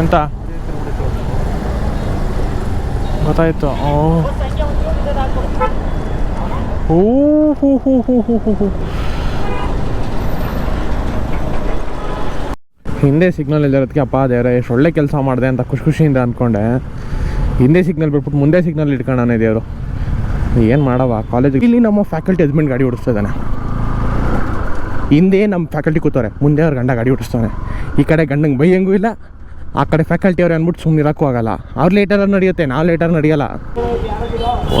ಎಂತ? ಗೊತ್ತಾಯ್ತು. ಓ. ಓ ಹೂ ಹೂ ಹೂ ಹೂ ಹೂ. ಹೂ ಹಿಂದೆ ಸಿಗ್ನಲ್ ಇಲ್ದಿರೋದಕ್ಕೆ ಅಪ್ಪ, ದೇವ್ರೆ, ಎಷ್ಟು ಒಳ್ಳೆ ಕೆಲಸ ಮಾಡಿದೆ ಅಂತ ಖುಷಿ ಖುಷಿಯಿಂದ ಅಂದ್ಕೊಂಡೆ ಹಿಂದೆ ಸಿಗ್ನಲ್ ಬಿಟ್ಬಿಟ್ಟು ಮುಂದೆ ಸಿಗ್ನಲ್ ಇಟ್ಕೊಂಡಾನೆ ದೇವರು ಏನು ಮಾಡವ? ಕಾಲೇಜ್ ಇಲ್ಲಿ ನಮ್ಮ ಫ್ಯಾಕಲ್ಟಿ ಹಸ್ಬೆಂಡ್ ಗಾಡಿ ಓಡಿಸ್ತಾ ಇದ್ದಾನೆ. ಹಿಂದೆ ನಮ್ಮ ಫ್ಯಾಕಲ್ಟಿ ಕೂತವ್ರೆ, ಮುಂದೆ ಅವ್ರು ಗಂಡ ಗಾಡಿ ಓಡಿಸ್ತಾನೆ ಈ ಕಡೆ ಗಂಡಂಗೆ ಬೈಯಂಗೂ ಇಲ್ಲ ಆ ಕಡೆ ಫ್ಯಾಕಲ್ಟಿ ಅವ್ರು ಅಂದ್ಬಿಟ್ಟು ಸುಮ್ಮನೆ ಇರೋಕ್ಕೂ ಆಗಲ್ಲ. ಅವ್ರು ಲೇಟರ್ ನಡೆಯುತ್ತೆ ನಾವು ಲೇಟರ್ ನಡೆಯಲ್ಲ.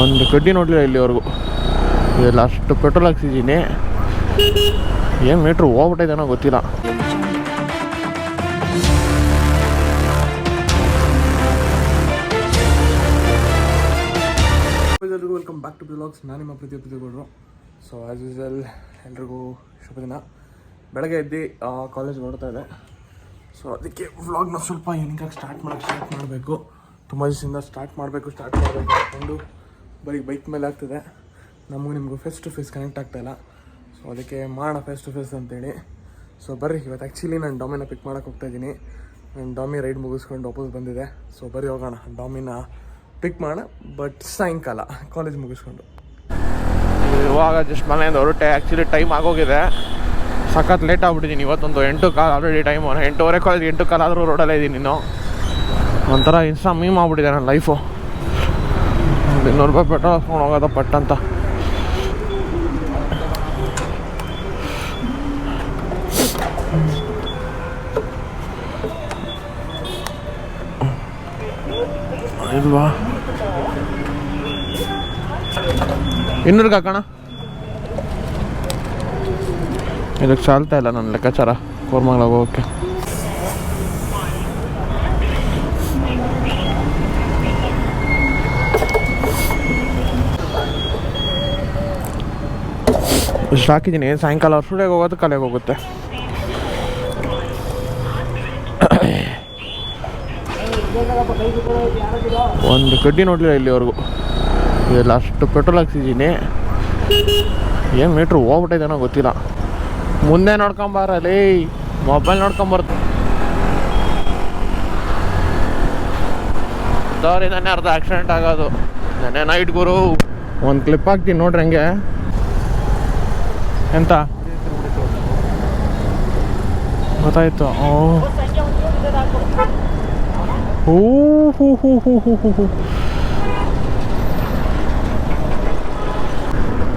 ಒಂದು ಕಡ್ಡಿ ನೋಡಲಿಲ್ಲ ಇಲ್ಲಿವರೆಗೂ. ಇಲ್ಲಿ ಅಷ್ಟು ಪೆಟ್ರೋಲ್ ಹಾಕ್ಸಿದ್ದೀನಿ ಏನು ಮೀಟ್ರ್ ಹೋಗ್ಬಿಟ್ಟಿದ್ದಾನೋ ಗೊತ್ತಿಲ್ಲ. ಎಲ್ರಿಗೂ ವೆಲ್ಕಮ್ ಬ್ಯಾಕ್ ಟು ಬ್ಲಾಗ್ಸ್ ನಾನು ನಿಮ್ಮ ಪ್ರತಿ ಪ್ರೀತಿಗೌಡರು ಸೊ ಆ್ಯಸ್ ಯೂಸಲ್ ಎಲ್ರಿಗೂ ಶುಭ ದಿನ ಬೆಳಗ್ಗೆ ಎದ್ದು ಕಾಲೇಜ್ ನೋಡ್ತಾ ಇದೆ. ಸೊ ಅದಕ್ಕೆ ವ್ಲಾಗ್ನ ಸ್ವಲ್ಪ ಏನಕ್ಕಾಗಿ ಸ್ಟಾರ್ಟ್ ಮಾಡೋಕ್ಕೆ ಸ್ಟಾರ್ಟ್ ಮಾಡಬೇಕು. ತುಂಬ ದಿವಸದಿಂದ ಸ್ಟಾರ್ಟ್ ಮಾಡಬೇಕು ಸ್ಟಾರ್ಟ್ ಮಾಡಬೇಕು ಅಂದ್ಕೊಂಡು ಬರೀ ಬೈಕ್ ಮೇಲೆ ಆಗ್ತಿದೆ. ನಮಗೂ ನಿಮಗೂ ಫೇಸ್ ಟು ಫೇಸ್ ಕನೆಕ್ಟ್ ಆಗ್ತಾಯಿಲ್ಲ ಸೊ ಅದಕ್ಕೆ ಮಾಡೋಣ ಫೇಸ್ ಟು ಫೇಸ್ ಅಂತೇಳಿ. ಸೊ ಬರ್ರಿ, ಇವತ್ತು ಆ್ಯಕ್ಚುಲಿ ನಾನು ಡಾಮಿನ ಪಿಕ್ ಮಾಡೋಕ್ಕೆ ಹೋಗ್ತಾ ಇದ್ದೀನಿ. ನಾನು ಡಾಮಿ ರೈಡ್ ಮುಗಿಸ್ಕೊಂಡು ವಾಪಸ್ ಬಂದಿದೆ. ಸೊ ಬರೀ ಹೋಗೋಣ, ಡಾಮಿನ ಪಿಕ್ ಮಾಡೋಣ. ಬಟ್ ಸಾಯಂಕಾಲ ಕಾಲೇಜ್ ಮುಗಿಸ್ಕೊಂಡು. ಇವಾಗ ಜಸ್ಟ್ ಮನೆಯಿಂದ ಹೊರಟೆ ಆ್ಯಕ್ಚುಲಿ ಟೈಮ್ ಆಗೋಗಿದೆ. ಸಖತ್ ಲೇಟ್ ಆಗ್ಬಿಟ್ಟಿದ್ದೀನಿ ಇವತ್ತೊಂದು ಎಂಟು ಕಾಲ್ ಆಲ್ರೆಡಿ ಟೈಮು ಎಂಟೂವರೆ ಕಾಲೇಜ್ ಎಂಟು ಕಾಲ್ ಆದರೂ ರೋಡಲ್ಲೇ ಇದ್ದೀನಿ ನೀನು ಒಂಥರ ಇನ್ಸ್ಟಾ ಮೀಮ್ ಆಗ್ಬಿಟ್ಟಿದೆ ನನ್ನ ಲೈಫು ಇನ್ನೂರು ರೂಪಾಯಿ ಪೆಟ್ರೋಲ್ ಹಾಕ್ಕೊಂಡು ಹೋಗೋದ ಪಟ್ ಅಂತ. ಇಲ್ವಾ? ಇನ್ನೂರ್ಗೆ ಹಾಕೋಣ ಇದಕ್ಕೆ ಸಾಲ್ತಾ ಇಲ್ಲ ನನ್ನ ಲೆಕ್ಕಾಚಾರ. ಕೋರ್ಮಂಗ್ಲಾಗ ಹೋಗೋಕ್ಕೆ. ಇಷ್ಟು ಹಾಕಿದ್ದೀನಿ. ಸಾಯಂಕಾಲ ಸ್ಟುಡಿಯೋಗೆ ಹೋಗೋದು, ಕಲೆಗೆ ಹೋಗುತ್ತೆ. ಒಂದು ಕಡ್ಡಿ ನೋಡಲಿಲ್ಲ ಇಲ್ಲಿವರೆಗೂ. ಇಲ್ಲ ಅಷ್ಟು ಪೆಟ್ರೋಲ್ ಹಾಕ್ಸಿದ್ದೀನಿ. ಏನು ಮೀಟ್ರ್ ಹೋಗ್ಬಿಟ್ಟಿದ್ದಾನೋ ಗೊತ್ತಿಲ್ಲ. ಮುಂದೆ ನೋಡ್ಕೊಂಬಾರಲ್ಲಿ ಮೊಬೈಲ್ ನೋಡ್ಕೊಂಬರ್ತು ಸಾರಿ ನೆನ್ನೆ ಅರ್ಧ ಆಕ್ಸಿಡೆಂಟ್ ಆಗೋದು. ನೆನ್ನೆ ನೈಟ್ ಗುರು. ಒಂದು ಕ್ಲಿಪ್ ಹಾಕ್ತೀನಿ ನೋಡ್ರಿ ಹಂಗೆ. ಎಂತ? ಗೊತ್ತಾಯ್ತು. ಓ. ಹೂ ಹೂ ಹೂ ಹೂ ಹೂ ಹೂ ಹೂ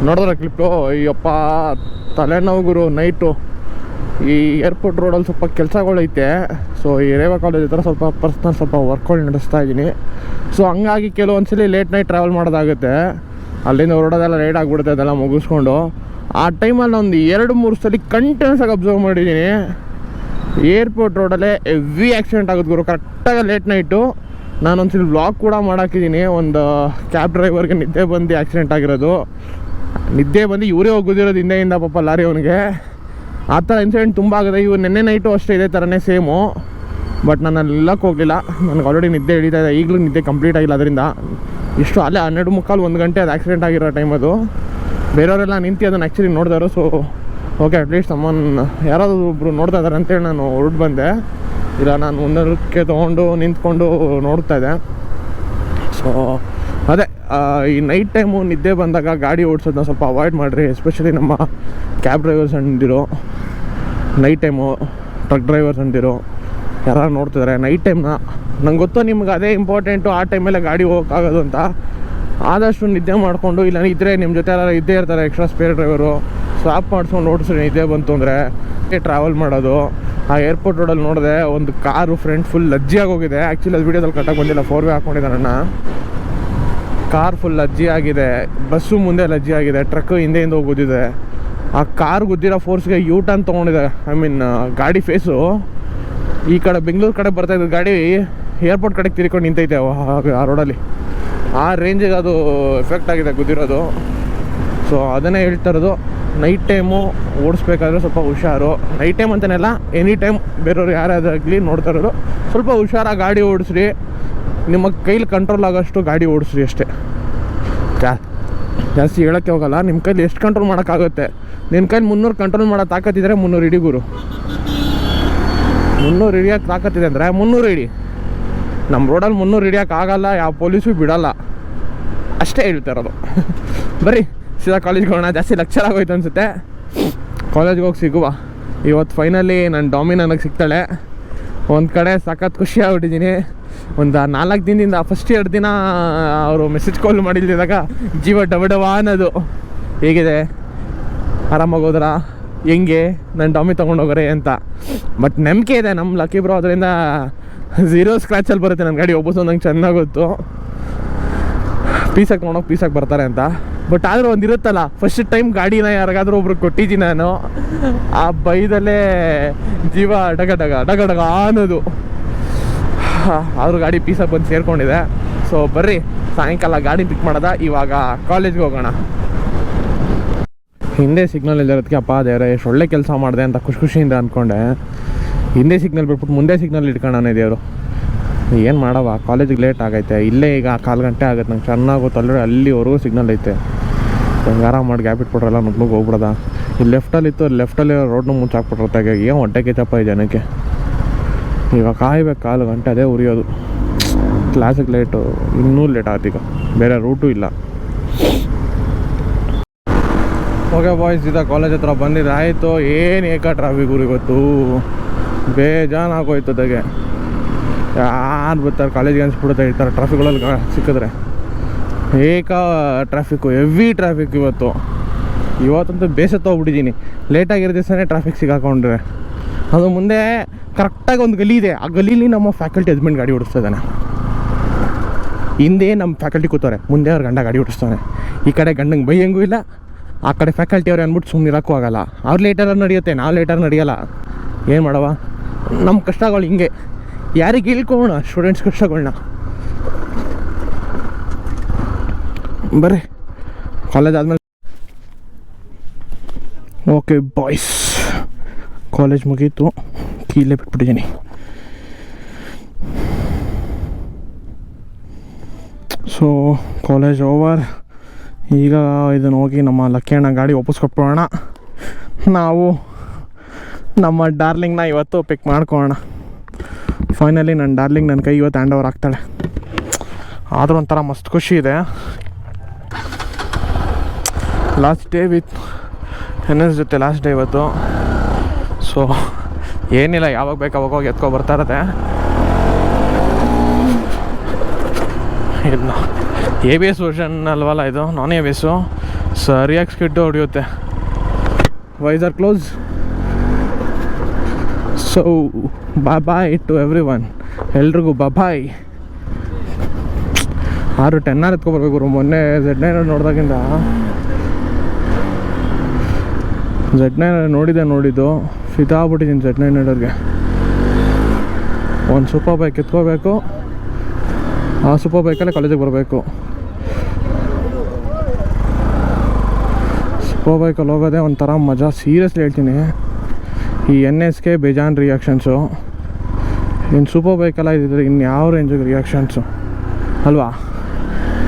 ನೋಡಿದ್ರೆ ಕ್ಲಿಪ್ಪು ಅಯ್ಯಪ್ಪ. ತಲೆನೋವು ಗುರು ನೈಟು ಈ ಏರ್ಪೋರ್ಟ್ ರೋಡಲ್ಲಿ ಸ್ವಲ್ಪ ಕೆಲಸಗಳೈತೆ. ಸೊ ಈ ರೇವಾ ಕಾಲೇಜ್ ಹತ್ರ ಸ್ವಲ್ಪ ಪರ್ಸ್ನಲ್ ಸ್ವಲ್ಪ ವರ್ಕ್ಗಳು ನಡೆಸ್ತಾ ಇದ್ದೀನಿ. ಸೊ ಹಂಗಾಗಿ ಕೆಲವೊಂದ್ಸಲಿ ಲೇಟ್ ನೈಟ್ ಟ್ರಾವೆಲ್ ಮಾಡೋದಾಗುತ್ತೆ. ಅಲ್ಲಿಂದ ಹೊರಡೋದೆಲ್ಲ ಲೇಟ್ ಆಗಿಬಿಡುತ್ತೆ, ಅದೆಲ್ಲ ಮುಗಿಸ್ಕೊಂಡು. ಆ ಟೈಮಲ್ಲಿ ಒಂದು ಎರಡು, ಮೂರು ಸಲ ಕಂಟಿನ್ಯೂಸ್ ಆಗಿ ಅಬ್ಸರ್ವ್ ಮಾಡಿದ್ದೀನಿ. ಏರ್ಪೋರ್ಟ್ ರೋಡಲ್ಲೇ ಹೆವಿ ಆ್ಯಕ್ಸಿಡೆಂಟ್ ಆಗುತ್ತೆ ಗುರು ಕರೆಕ್ಟಾಗಿ ಲೇಟ್ ನೈಟು ನಾನೊಂದ್ಸಲ ವ್ಲಾಗ್ ಕೂಡ ಮಾಡಾಕಿದ್ದೀನಿ. ಒಂದು ಕ್ಯಾಬ್ ಡ್ರೈವರ್ಗೆ ನಿದ್ದೆ ಬಂದು ಆ್ಯಕ್ಸಿಡೆಂಟ್ ಆಗಿರೋದು. ನಿದ್ದೆ ಬಂದು ಇವರೇ ಹೋಗೋದಿರೋದು ಹಿಂದೆಯಿಂದ ಪಾಪ ಲಾರಿ ಅವನಿಗೆ. ಆ ಥರ ಇನ್ಸಿಡೆಂಟ್ ತುಂಬ ಆಗಿದೆ. ಇವು ನಿನ್ನೆ ನೈಟು ಅಷ್ಟೇ ಇದೇ ಥರನೇ ಸೇಮು ಬಟ್ ನಾನು ಅಲ್ಲಿ ಇಲ್ಲಕ್ಕೆ ಹೋಗಲಿಲ್ಲ. ನನಗೆ ಆಲ್ರೆಡಿ ನಿದ್ದೆ ಹಿಡಿತಾ ಇದೆ. ಈಗಲೂ ನಿದ್ದೆ ಕಂಪ್ಲೀಟ್ ಆಗಿಲ್ಲ ಅದರಿಂದ. ಇಷ್ಟು ಅಲ್ಲೇ ಹನ್ನೆರಡು ಮುಕ್ಕಾಲು ಒಂದು ಗಂಟೆ ಅದು ಆಕ್ಸಿಡೆಂಟ್ ಆಗಿರೋ ಟೈಮ್ ಅದು. ಬೇರೆಯವರೆಲ್ಲ ನಿಂತು ಅದನ್ನು ಆ್ಯಕ್ಚುಲಿ ನೋಡಿದಾರು ಸೊ ಓಕೆ ಅಟ್ಲೀಸ್ಟ್ ಅಮ್ಮನ್ ಯಾರಾದರೂ ಒಬ್ಬರು ನೋಡ್ತಾ ಇದ್ದಾರೆ ಅಂತೇಳಿ ನಾನು ಹೊರಟು ಬಂದೆ. ಇಲ್ಲ, ನಾನು ಮುನ್ನೂರಕ್ಕೆ ತೊಗೊಂಡು ನಿಂತ್ಕೊಂಡು ನೋಡ್ತಾ ಇದ್ದೆ. ಸೊ ಅದೇ. ಈ ನೈಟ್ ಟೈಮು ನಿದ್ದೆ ಬಂದಾಗ ಗಾಡಿ ಓಡಿಸೋದನ್ನ ಸ್ವಲ್ಪ ಅವಾಯ್ಡ್ ಮಾಡಿರಿ ಎಸ್ಪೆಷಲಿ ನಮ್ಮ ಕ್ಯಾಬ್ ಡ್ರೈವರ್ಸ್ ಅಂದಿರೋ. ನೈಟ್ ಟೈಮು ಟ್ರಕ್ ಡ್ರೈವರ್ಸ್ ಅಂದಿರೋ. ಯಾರು ನೋಡ್ತಿದ್ದಾರೆ ನೈಟ್ ಟೈಮ್ನ ನಂಗೆ ಗೊತ್ತು ನಿಮ್ಗೆ ಅದೇ ಇಂಪಾರ್ಟೆಂಟು ಆ ಟೈಮಲ್ಲೇ ಗಾಡಿ ಹೋಗೋಕ್ಕಾಗೋದು ಅಂತ. ಆದಷ್ಟು ನಿದ್ದೆ ಮಾಡಿಕೊಂಡು ಇಲ್ಲ ಇದ್ದರೆ ನಿಮ್ಮ ಜೊತೆ ಯಾರು ಇದ್ದೇ ಇರ್ತಾರೆ ಎಕ್ಸ್ಟ್ರಾ ಸ್ಪೇರ್ ಡ್ರೈವರು ಸ್ವಾಪ್ ಮಾಡಿಸ್ಕೊಂಡು ಓಡಿಸ್ರಿ, ನಿದ್ದೆ ಬಂತು ಅಂದರೆ. ಟ್ರಾವೆಲ್ ಮಾಡೋದು. ಆ ಏರ್ಪೋರ್ಟ್ ರೋಡಲ್ಲಿ ನೋಡಿದೆ, ಒಂದು ಕಾರು ಫ್ರಂಟ್ ಫುಲ್ ಲಜ್ಜಿಯಾಗಿ ಹೋಗಿದೆ. ಆ್ಯಕ್ಚುಲಿ ಅದು ವೀಡಿಯೋದಲ್ಲಿ ಕಟ್ಟಕ್ಕೆ ಬಂದಿಲ್ಲ ಫೋರ್ ವೇ ಹಾಕ್ಕೊಂಡಿದ್ದಾನಣ್ಣ ಕಾರ್ ಫುಲ್ ಲಜ್ಜಿ ಆಗಿದೆ. ಬಸ್ಸು ಮುಂದೆ ಲಜ್ಜಿ ಆಗಿದೆ. ಟ್ರಕ್ ಹಿಂದೆ ಹೋಗೋದಿದೆ. ಆ ಕಾರ್ ಗುದ್ದಿರೋ ಫೋರ್ಸ್ಗೆ ಯೂ ಟರ್ನ್ ತೊಗೊಂಡಿದೆ. ಐ ಮೀನ್ ಗಾಡಿ ಫೇಸು ಈ ಕಡೆ ಬೆಂಗಳೂರು ಕಡೆ ಬರ್ತಾ ಇದ್ದ ಗಾಡಿ ಏರ್ಪೋರ್ಟ್ ಕಡೆಗೆ ತಿರ್ಕೊಂಡು ನಿಂತೈತೆ ಆ- ರೋಡಲ್ಲಿ ಆ ರೇಂಜಿಗೆ ಅದು ಎಫೆಕ್ಟ್ ಆಗಿದೆ ಗುದ್ದಿರೋದು. ಸೊ ಅದನ್ನೇ ಹೇಳ್ತಾ ಇರೋದು. ನೈಟ್ ಟೈಮು ಓಡಿಸ್ಬೇಕಾದ್ರೆ ಸ್ವಲ್ಪ ಹುಷಾರು. ನೈಟ್ ಟೈಮ್ ಅಂತನೆಲ್ಲ ಎನಿ ಟೈಮ್ ಬೇರೆಯವ್ರು ಯಾರಾದಾಗಲಿ ನೋಡ್ತಾ ಇರೋದು. ಸ್ವಲ್ಪ ಹುಷಾರಾಗಿ ಗಾಡಿ ಓಡಿಸ್ರಿ. ನಿಮ್ಮ ಕೈಲಿ ಕಂಟ್ರೋಲ್ ಆಗೋಷ್ಟು ಗಾಡಿ ಓಡಿಸ್ರಿ ಅಷ್ಟೇ. ಜಾ ಜಾಸ್ತಿ ಹೇಳೋಕ್ಕೆ ಹೋಗಲ್ಲ. ನಿಮ್ಮ ಕೈಲಿ ಎಷ್ಟು ಕಂಟ್ರೋಲ್ ಮಾಡೋಕ್ಕಾಗುತ್ತೆ? ನಿನ್ನ ಕೈಲಿ ಮುನ್ನೂರು ಕಂಟ್ರೋಲ್ ಮಾಡೋ ತಾಕತ್ತಿದ್ರೆ ಮುನ್ನೂರು ಇಡಿ ಗುರು. ಮುನ್ನೂರು ಹಿಡಿಯೋಕೆ ತಾಕತ್ತಿದೆ ಅಂದರೆ ಮುನ್ನೂರು ಇಡಿ ನಮ್ಮ ರೋಡಲ್ಲಿ ಮುನ್ನೂರು ಹಿಡಿಯೋಕೆ ಆಗಲ್ಲ ಯಾವ ಪೊಲೀಸು ಬಿಡೋಲ್ಲ. ಅಷ್ಟೇ ಹೇಳ್ತಾ ಇರೋದು. ಬರೀ ಸೀದಾ ಕಾಲೇಜ್ಗೆ ಹೋಗೋಣ. ಜಾಸ್ತಿ ಲೆಕ್ಚರ್ ಆಗೋಯ್ತು ಅನಿಸುತ್ತೆ. ಕಾಲೇಜ್ಗೆ ಹೋಗಿ ಸಿಗುವ. ಇವತ್ತು ಫೈನಲಿ ನನ್ನ ಡಾಮಿ ನನಗೆ ಸಿಗ್ತಾಳೆ. ಒಂದು ಕಡೆ ಸಖತ್ ಖುಷಿ ಆಗ್ಬಿಟ್ಟಿದ್ದೀನಿ. ಒಂದು ನಾಲ್ಕು ದಿನದಿಂದ ಫಸ್ಟ್ ಎರಡು ದಿನ ಅವರು ಮೆಸೇಜ್ ಕಾಲ್ ಮಾಡಿಲ್ದಿದಾಗ ಜೀವ ಡಬ ಡಬ ಅನ್ನೋದು ಹೇಗಿದೆ? ಆರಾಮಾಗೋದ್ರ ಹೆಂಗೆ? ನನ್ನ ಡಾಮಿ ತೊಗೊಂಡೋಗ್ರೆ ಅಂತ. ಬಟ್ ನಂಬಿಕೆ ಇದೆ ನಮ್ಮ ಲಕ್ಕಿ ಬ್ರೋ ಅದರಿಂದ ಝೀರೋ ಸ್ಕ್ರ್ಯಾಚಲ್ಲಿ ಬರುತ್ತೆ ನನ್ನ ಗಾಡಿ ಒಬ್ಬಸ್ ನಂಗೆ ಚೆನ್ನಾಗಿ ಗೊತ್ತು. ಪೀಸಾಗಿ ತೊಗೊಂಡೋಗಿ ಪೀಸಾಗಿ ಬರ್ತಾರೆ ಅಂತ. ಬಟ್ ಆದರೂ ಒಂದು ಇರುತ್ತಲ್ಲ ಫಸ್ಟ್ ಟೈಮ್ ಗಾಡಿನ ಯಾರಿಗಾದ್ರೂ ಒಬ್ರು ಕೊಟ್ಟಿದ್ದೀನಿ ನಾನು. ಆ ಬೈದಲ್ಲೇ ಜೀವ ಡಗ ಡಗ ಡಗ ಡಗ ಅನ್ನೋದು. ಆದರೂ ಗಾಡಿ ಪೀಸಾಗಿ ಬಂದು ಸೇರ್ಕೊಂಡಿದೆ. ಸೊ ಬರ್ರಿ, ಸಾಯಂಕಾಲ ಗಾಡಿ ಪಿಕ್ ಮಾಡೋದ? ಇವಾಗ ಕಾಲೇಜ್ಗೆ ಹೋಗೋಣ. ಹಿಂದೆ ಸಿಗ್ನಲ್ ಇಲ್ಲಿರೋದಕ್ಕೆ ಅಪ್ಪ, ದೇವ್ರೆ, ಎಷ್ಟು ಒಳ್ಳೆ ಕೆಲಸ ಮಾಡಿದೆ ಅಂತ ಖುಷಿ ಖುಷಿಯಿಂದ ಅಂದ್ಕೊಂಡೆ ಹಿಂದೆ ಸಿಗ್ನಲ್ ಬಿಟ್ಬಿಟ್ಟು ಮುಂದೆ ಸಿಗ್ನಲ್ ಇಟ್ಕೊಂಡಾನೆ ದೇವರು. ಏನು ಮಾಡವ? ಕಾಲೇಜಿಗೆ ಲೇಟ್ ಆಗೈತೆ. ಇಲ್ಲೇ ಈಗ ಕಾಲು ಗಂಟೆ ಆಗುತ್ತೆ ನಂಗೆ ಚೆನ್ನಾಗಿ ಗೊತ್ತಲ್ಲೇ ಅಲ್ಲಿವರೆಗೂ ಸಿಗ್ನಲ್ ಐತೆ. ಹಂಗೆ ಆರಾಮ ಮಾಡಿ ಗ್ಯಾಪ್ ಇಟ್ಬಿಟ್ರಲ್ಲ ನುಗ್ನುಗ್ ಹೋಗ್ಬಿಡದ. ಇಲ್ಲಿ ಲೆಫ್ಟಲ್ಲಿ ಇತ್ತು ಲೆಫ್ಟಲ್ಲಿ ರೋಡ್ನ ಮುಚ್ಚಾಕ್ಬಿಟ್ರತ್ತಾಗ ಏನು ಹೊಟ್ಟೆ ಕಿತ್ತಪ್ಪ ಈ ಜನಕ್ಕೆ. ಇವಾಗ ಕಾಯ್ಬೇಕು, ಕಾಲು ಗಂಟೆ ಅದೇ ಉರಿಯೋದು. ಕ್ಲಾಸಿಗೆ ಲೇಟು ಇನ್ನೂ ಲೇಟ್ ಆಗುತ್ತೆ ಈಗ. ಬೇರೆ ರೂಟು ಇಲ್ಲ. ಓಕೆ ಬಾಯ್ಸ್ ಇದ ಕಾಲೇಜ್ ಹತ್ರ ಬಂದಿದ್ದು ಆಯಿತು, ಏನು ಏಕ ಟ್ರಾಫಿಕ್ ಗೊತ್ತು? ಬೇಜಾನ್ ಆಗೋಯ್ತು ಅದಾಗೆ ಯಾರು ಬರ್ತಾರೆ ಕಾಲೇಜ್ಗೆ ಅನ್ಸ್ಬಿಡುತ್ತೆ ಈ ಥರ ಟ್ರಾಫಿಕ್ಗಳಲ್ಲಿ ಸಿಕ್ಕಿದ್ರೆ. ಏಕ ಟ್ರಾಫಿಕ್ಕು ಹೆವಿ ಟ್ರಾಫಿಕ್ ಇವತ್ತು. ಇವತ್ತಂತೂ ಬೇಸತ್ತೋಗ್ಬಿಟ್ಟಿದ್ದೀನಿ ಲೇಟಾಗಿರೋ ದಿವಸನೇ ಟ್ರಾಫಿಕ್ ಸಿಗಾಕೊಂಡ್ರೆ ಅದು ಮುಂದೆ ಕರೆಕ್ಟಾಗಿ ಒಂದು ಗಲಿ ಇದೆ. ಆ ಗಲೀಲಿ ನಮ್ಮ ಫ್ಯಾಕಲ್ಟಿ ಹಸ್ಬೆಂಡ್ ಗಾಡಿ ಓಡಿಸ್ತಾ ಇದ್ದಾನೆ. ಹಿಂದೆ ನಮ್ಮ ಫ್ಯಾಕಲ್ಟಿ ಕೂತಾರೆ ಮುಂದೆ ಅವ್ರ ಗಂಡ ಗಾಡಿ ಓಡಿಸ್ತಾನೆ ಈ ಕಡೆ ಗಂಡಂಗೆ ಬೈಯಂಗೂ ಇಲ್ಲ. ಆ ಕಡೆ ಫ್ಯಾಕಲ್ಟಿ ಅವ್ರು ಅಂದ್ಬಿಟ್ಟು ಸುಮ್ಮನೆ ಇರೋಕ್ಕೂ ಆಗಲ್ಲ. ಅವ್ರು ಲೇಟರ್ ನಡೆಯುತ್ತೆ, ನಾವು ಲೇಟರ್ ನಡೆಯಲ್ಲ. ಏನು ಮಾಡವ? ನಮ್ಮ ಕಷ್ಟಗಳು ಹಿಂಗೆ. ಯಾರಿಗೆ ಇಳ್ಕೋಣ ಸ್ಟೂಡೆಂಟ್ಸ್ ಕಷ್ಟಗಳನ್ನ ಬರ್ರಿ. ಕಾಲೇಜ್ ಆದಮೇಲೆ. ಓಕೆ ಬಾಯ್ಸ್ ಕಾಲೇಜ್ ಮುಗೀತು. ಕೀಲೇ ಬಿಟ್ಬಿಟ್ಟಿದ್ದೀನಿ. ಸೊ ಕಾಲೇಜ್ ಓವರ್ ಈಗ ಇದನ್ನು ಹೋಗಿ ನಮ್ಮ ಲಕ್ಕೇಣ ಗಾಡಿ ವಾಪಸ್ ಕೊಟ್ಬಿಡೋಣ. ನಾವು ನಮ್ಮ ಡಾರ್ಲಿಂಗ್ನ ಇವತ್ತು ಪಿಕ್ ಮಾಡ್ಕೊಳ್ಳೋಣ. ಫೈನಲಿ ನನ್ನ ಡಾರ್ಲಿಂಗ್ ನನ್ನ ಕೈ ಇವತ್ತು ಹ್ಯಾಂಡ್ ಓವರ್ ಆಗ್ತಾಳೆ. ಆದರೂ ಒಂಥರ ಮಸ್ತ್ ಖುಷಿ ಇದೆ. Last day with N S ಜೊತೆ ಲಾಸ್ಟ್ ಡೇ ಇವತ್ತು. ಸೊ ಏನಿಲ್ಲ, ಯಾವಾಗ ಬೇಕು ಅವಾಗ ಹೋಗಿ ಎತ್ಕೊ ಬರ್ತಾ ಇರತ್ತೆ. ಇದು ಎ ಬಿ ಎಸ್ ವರ್ಷನ್ ಅಲ್ವಲ್ಲ ಇದು? ನಾನ್ ಎ ಬಿ ಎಸ್ಸು ಸರಿಯಾಗಿ ಸ್ಕಿಡ್ಡು ಹೊಡೆಯುತ್ತೆ. Wise close so bye bye to everyone ಎಲ್ರಿಗೂ ಬಾಯ್ ಆರು ಟೆನ್ ಆರ್ ಎತ್ಕೊಬರ್ಬೇಕು ಮೊನ್ನೆ ಝೆಡ್ ನೈನ್ ನೋಡಿದಾಗಿಂದ. ಝೆಡ್ ನೈನ್ ನೋಡಿದೆ, ನೋಡಿದ್ದು. ಫಿದಾ ಆಗ್ಬಿಟ್ಟಿದ್ದೀನಿ ಝೆಡ್ ನೈನ್ ಹಂಡ್ರೆಡ್ಗೆ ಒಂದು ಸೂಪರ್ ಬೈಕ್ ಎತ್ಕೋಬೇಕು. ಆ ಸೂಪರ್ ಬೈಕಲ್ಲೇ ಕಾಲೇಜಿಗೆ ಬರಬೇಕು. ಸೂಪರ್ ಬೈಕಲ್ಲಿ ಹೋಗೋದೇ ಒಂಥರ ಮಜಾ. ಸೀರಿಯಸ್ಲಿ ಹೇಳ್ತೀನಿ. ಈ ಎನ್ ಎಸ್ ಕೆ ಬೇಜಾನ್ ರಿಯಾಕ್ಷನ್ಸು ಇನ್ನು ಸೂಪರ್ ಬೈಕೆಲ್ಲ ಇದ್ದಿದ್ರೆ ಇನ್ನು ಯಾವ ರೇಂಜಿಗೆ ರಿಯಾಕ್ಷನ್ಸು ಅಲ್ವಾ?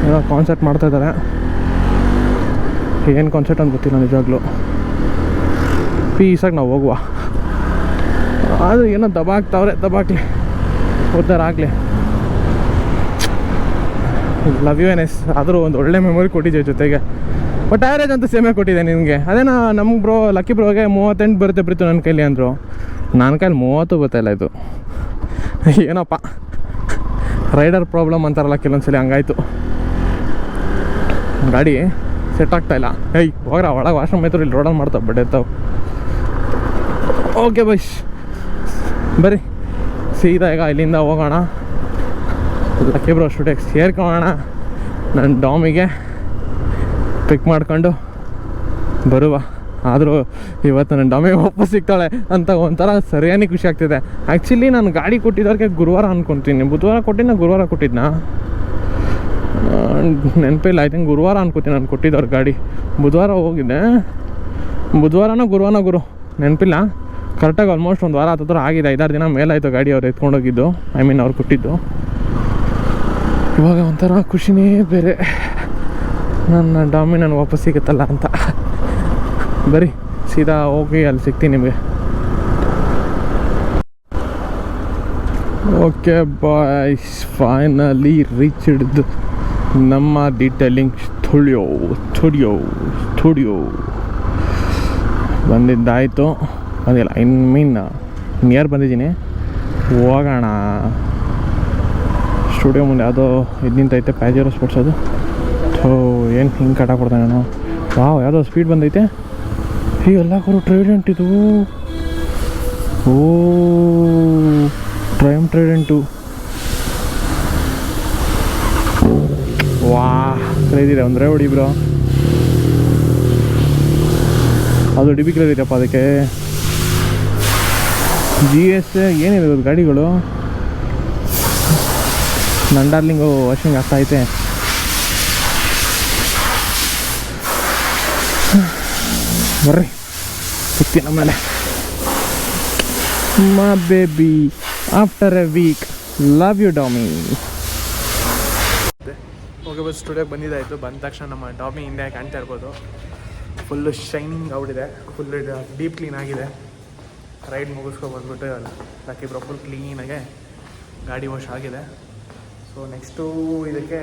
ಏನೋ ಕಾನ್ಸರ್ಟ್ ಮಾಡ್ತಾಯಿದ್ದಾರೆ ಏನು ಕಾನ್ಸರ್ಟ್ ಅಂತ ಗೊತ್ತಿಲ್ಲ ನಿಜವಾಗ್ಲೂ. ಪೀಸಾಗಿ ನಾವು ಹೋಗುವ. ಆದರೆ ಏನೋ ದಬಾಕ್ತಾವ್ರೆ, ದಬಾಕ್ಲಿ. ಆಗಲಿ. ಲವ್ ಯು ಎನ್ ಎಸ್ ಆದರೂ ಒಂದು ಒಳ್ಳೆ ಮೆಮೊರಿ ಕೊಟ್ಟಿದ್ದೆ ಜೊತೆಗೆ? ಬಟ್ ಆ್ಯಾರೇಜ್ ಅಂತ ಸೇಮೇ ಕೊಟ್ಟಿದೆ ನಿನಗೆ. ಅದೇನೋ ನಮ್ಮ ಬ್ರೋ ಲಕ್ಕಿ ಬ್ರೋಗೆ ಮೂವತ್ತೆಂಟು ಬರುತ್ತೆ ಪ್ರೀತು ನನ್ನ ಕೈಲಿ ಅಂದರು. ನನ್ನ ಕೈಲಿ ಮೂವತ್ತು ಗೊತ್ತಾಯಿಲ್ಲ ಇದು. ಏನಪ್ಪ? ರೈಡರ್ ಪ್ರಾಬ್ಲಮ್ ಅಂತಾರಲ್ಲ ಕೆಲವೊಂದ್ಸಲಿ ಹಂಗಾಯ್ತು. ಗಾಡಿ ಸೆಟ್ ಆಗ್ತಾ ಇಲ್ಲ. ಏಯ್, ಹೋಗ್ರ, ಒಳಗೆ ವಾಶ್ರೂಮ್ ಆಯ್ತು ಇಲ್ಲಿ ರೋಡಲ್ಲಿ ಮಾಡ್ತಾವೆ ಬಡ್ಡೆ ಇರ್ತಾವೆ ಓಕೆ ಬೈಸ್ ಬರ್ರಿ. ಸೀದಾ ಈಗ ಇಲ್ಲಿಂದ ಹೋಗೋಣ. ಲಕ್ಕಿ ಬ್ರೋ ಸ್ಟುಡಿಯೋಗೆ ಸೇರ್ಕೊಳ್ಳೋಣ. ನನ್ನ ಡಾಮಿಗೆ. ಪಿಕ್ ಮಾಡ್ಕೊಂಡು ಬರುವ. ಆದರೂ ಇವತ್ತು ನನ್ನ ಡಮೆ ವಾಪಸ್ ಸಿಗ್ತಾಳೆ ಅಂತ ಒಂಥರ ಸರಿಯಾಗಿ ಖುಷಿ ಆಗ್ತಿದೆ. ಆ್ಯಕ್ಚುಲಿ ನಾನು ಗಾಡಿ ಕೊಟ್ಟಿದ್ದವ್ರಿಗೆ ಗುರುವಾರ ಅಂದ್ಕೊತೀನಿ ಬುಧವಾರ ಕೊಟ್ಟಿದ್ದ ಗುರುವಾರ ಕೊಟ್ಟಿದ್ನಾ? ನೆನಪಿಲ್ಲ. ಐ ತಿಂಕ್ ಗುರುವಾರ ಅಂದ್ಕೊತೀನಿ ನಾನು ಕೊಟ್ಟಿದ್ದವ್ರ ಗಾಡಿ. ಬುಧವಾರ ಹೋಗಿದ್ದೆ. ಬುಧವಾರನ ಗುರುವಾರ ಗುರು, ನೆನಪಿಲ್ಲ. ಕರೆಕ್ಟಾಗಿ ಆಲ್ಮೋಸ್ಟ್ ಒಂದು ವಾರ ಹತ್ತಿರ ಆಗಿದೆ. ಐದಾರು ದಿನ ಮೇಲಾಯಿತು ಗಾಡಿ ಅವ್ರು ಎತ್ಕೊಂಡೋಗಿದ್ದು. ಐ ಮೀನ್ ಅವ್ರು ಕೊಟ್ಟಿದ್ದು. ಇವಾಗ ಒಂಥರ ಖುಷಿನೇ ಬೇರೆ. ನನ್ನ ಡಾಮಿ ನನಗೆ ವಾಪಸ್ ಸಿಗುತ್ತಲ್ಲ ಅಂತ. ಬರಿ, ಸೀದಾ ಹೋಗಿ ಅಲ್ಲಿ ಸಿಗ್ತೀನಿ ನಿಮಗೆ. ಓಕೆ ಬಾಯ್ಸ್ ಫೈನಲಿ ರೀಚ್ ಹಿಡಿದು ನಮ್ಮ ಡೀಟೇಲಿಂಗ್ ಸ್ಟುಡಿಯೋ ಸ್ಟುಡಿಯೋ ಸ್ಟುಡಿಯೋ. ಬಂದಿದ್ದಾಯಿತು. ಬಂದಿಲ್ಲ ಐ ಮೀನ್ ನಿಯರ್ ಬಂದಿದ್ದೀನಿ. ಹೋಗೋಣ. ಸ್ಟುಡಿಯೋ ಮುಂದೆ ಯಾವುದೋ ಇದು ನಿಂತೈತೆ ಪ್ಯಾಜೇರೋ ಸ್ಪೋರ್ಟ್ಸ್ ಅದು. ಥೋ ಏನು ಹಿಂಗೆ ಕಟ ಕೊಡ್ತಾನೆ ನಾನು ವಾವ್, ಯಾವುದೋ ಸ್ಪೀಡ್ ಬಂದೈತೆ. ಈ ಎಲ್ಲ ಕೂಡ ಟ್ರೈಡೆಂಟ್ ಇದು. ಓ ಟ್ರೈಮ್ ಟ್ರೈಡೆಂಟು ವಾ ಕ್ರೇಜಿದೆ ಅಂದರೆ ಹೊಡಿ ಬ್ರೋ. ಅದು ಡಿಬಿ ಅದಕ್ಕೆ. ಜಿ ಎಸ್ ಏನಿದೆ ಗಾಡಿಗಳು? ನನ್ನ ಡಾರ್ಲಿಂಗು ವಾಷಿಂಗ್ ಆಗ್ತಾ ಬರ್ರಿ ಸುತ್ತಿ ನಮ್ಮನೆ ಮಾ baby after a week love you ಡಾಮಿ okay ಬಸ್ ಸ್ಟುಡಿಯೋಗೆ ಬಂದಿದ್ದಾಯಿತು ಬಂದ ತಕ್ಷಣ ನಮ್ಮ ಡಾಮಿ ಹಿಂದೆ ಕಾಣ್ತಾ ಇರ್ಬೋದು. Full shining out full deep clean ಆಗಿದೆ. ರೈಡ್ ಮುಗಿಸ್ಕೊಂಡು ಬಂದ್ಬಿಟ್ಟು ಲಕ್ಕಿ ಫುಲ್ ಕ್ಲೀನಾಗೆ ಗಾಡಿ ವಾಶ್ ಆಗಿದೆ. ಸೊ ನೆಕ್ಸ್ಟು ಇದಕ್ಕೆ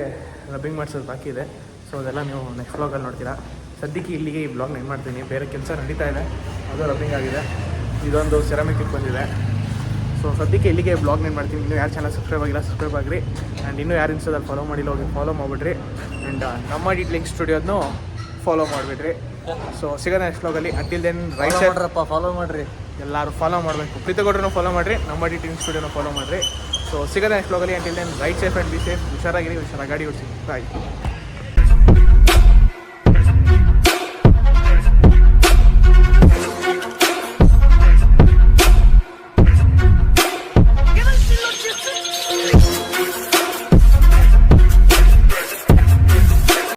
ರಬ್ಬಿಂಗ್ ಮಾಡಿಸೋದು ಬಾಕಿ ಇದೆ. ಸೊ ಅದೆಲ್ಲ ನೀವು ನೆಕ್ಸ್ಟ್ ಬ್ಲಾಗಲ್ಲಿ ನೋಡ್ತೀರಾ. ಸದ್ಯಕ್ಕೆ ಇಲ್ಲಿಗೆ ಈ ಬ್ಲಾಗ್ ನೆನ್ ಮಾಡ್ತೀನಿ. ಬೇರೆ ಕೆಲಸ ನಡೀತಾ ಇದೆ. ಅದು ರಬ್ಬಿಂಗ್ ಆಗಿದೆ. ಇದೊಂದು ಸೆರಾಮಿಕ್ ಬಂದಿದೆ. ಸೊ ಸದ್ಯಕ್ಕೆ ಇಲ್ಲಿಗೆ ಬ್ಲಾಗ್ ನೆನ್ ಮಾಡ್ತೀನಿ. ಇನ್ನೂ ಯಾರು ಚಾನಲ್ ಸಬ್ಸ್ಕ್ರೈಬ್ ಆಗಿಲ್ಲ ಸಬ್ಸ್ಕ್ರೈಬ್ ಆಗಿರಿ. ಆ್ಯಂಡ್ ಇನ್ನೂ ಯಾರು ಇನ್ಸ್ಟಾದಲ್ಲಿ ಫಾಲೋ ಮಾಡಿಲ್ಲ ಹೋಗಿ ಫಾಲೋ ಮಾಡಿಬಿಡ್ರಿ. ಆ್ಯಂಡ್ ನಮ್ಮ ಡಿಟ್ಲಿಂಗ್ ಸ್ಟುಡಿಯೋದನ್ನು ಫಾಲೋ ಮಾಡಿಬಿಡ್ರಿ. ಸೊ ಸಿಗೋಣ ನೆಕ್ಸ್ಟ್ ಬ್ಲಾಗಲ್ಲಿ ಅಂಟಿಲ್ ದೆನ್ ರೈಟ್ ಸೈಡ್ರಪ್ಪ ಮಾಡ್ರಪ್ಪ ಫಾಲೋ ಮಾಡಿರಿ. ಎಲ್ಲರೂ ಫಾಲೋ ಮಾಡಬೇಕು. ಪ್ರೀತಿಗೌಡ್ರನ್ನ ಫಾಲೋ ಮಾಡಿರಿ. ನಮ್ಮ ಡಿಟಿಂಗ್ ಸ್ಟುಡಿಯೋನ ಫಾಲೋ ಮಾಡಿರಿ. ಸೊ ಸಿಗೋ next ಬ್ಲಾಗಲ್ಲಿ until then ride safe and be safe ಹುಷಾರಾಗಿರಿ ಹುಷಾರಾಗಿ ಗಾಡಿ ಓಡಿಸಿ. ಬಾಯ್